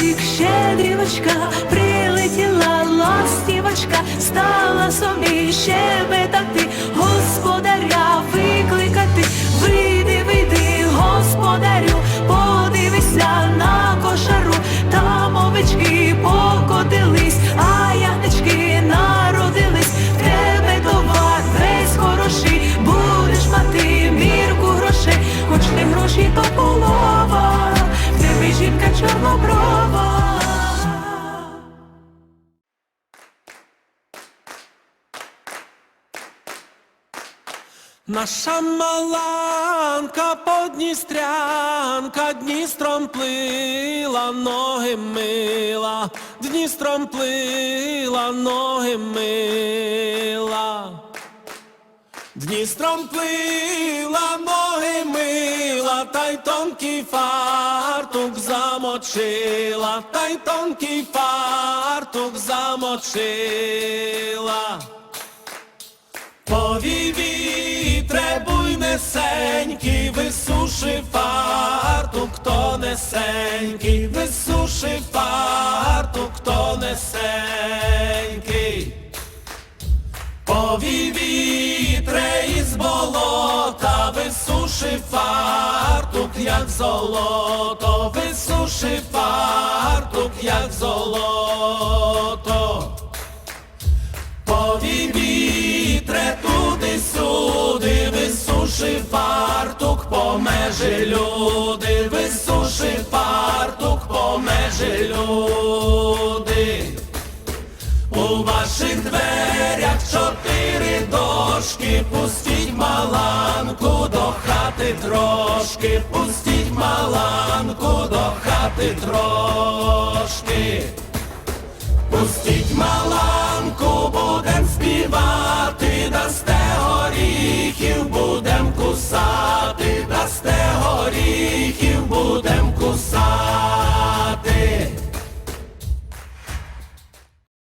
Щедрик, щедрівочка, прилетіла ластівочка, стала собі щебетати, господаря Наша маланка подністрянка Дністром плила, ноги мила, Дністром плила, ноги мила. Дністром плила, ноги мила, та й тонкий фартук замочила, та й тонкий фартук замочила. Буйнесенький, висуши фартук, хто несенький, висуши фартук, хто несенький. Повій вітре із болота, висуши фартук, як золото, висуши фартук, як золото. Висуши фартук по межі люди, висуши фартук по межі люди. У ваших дверях чотири дошки, пустіть маланку до хати трошки, пустіть маланку до хати трошки. Пустіть маланку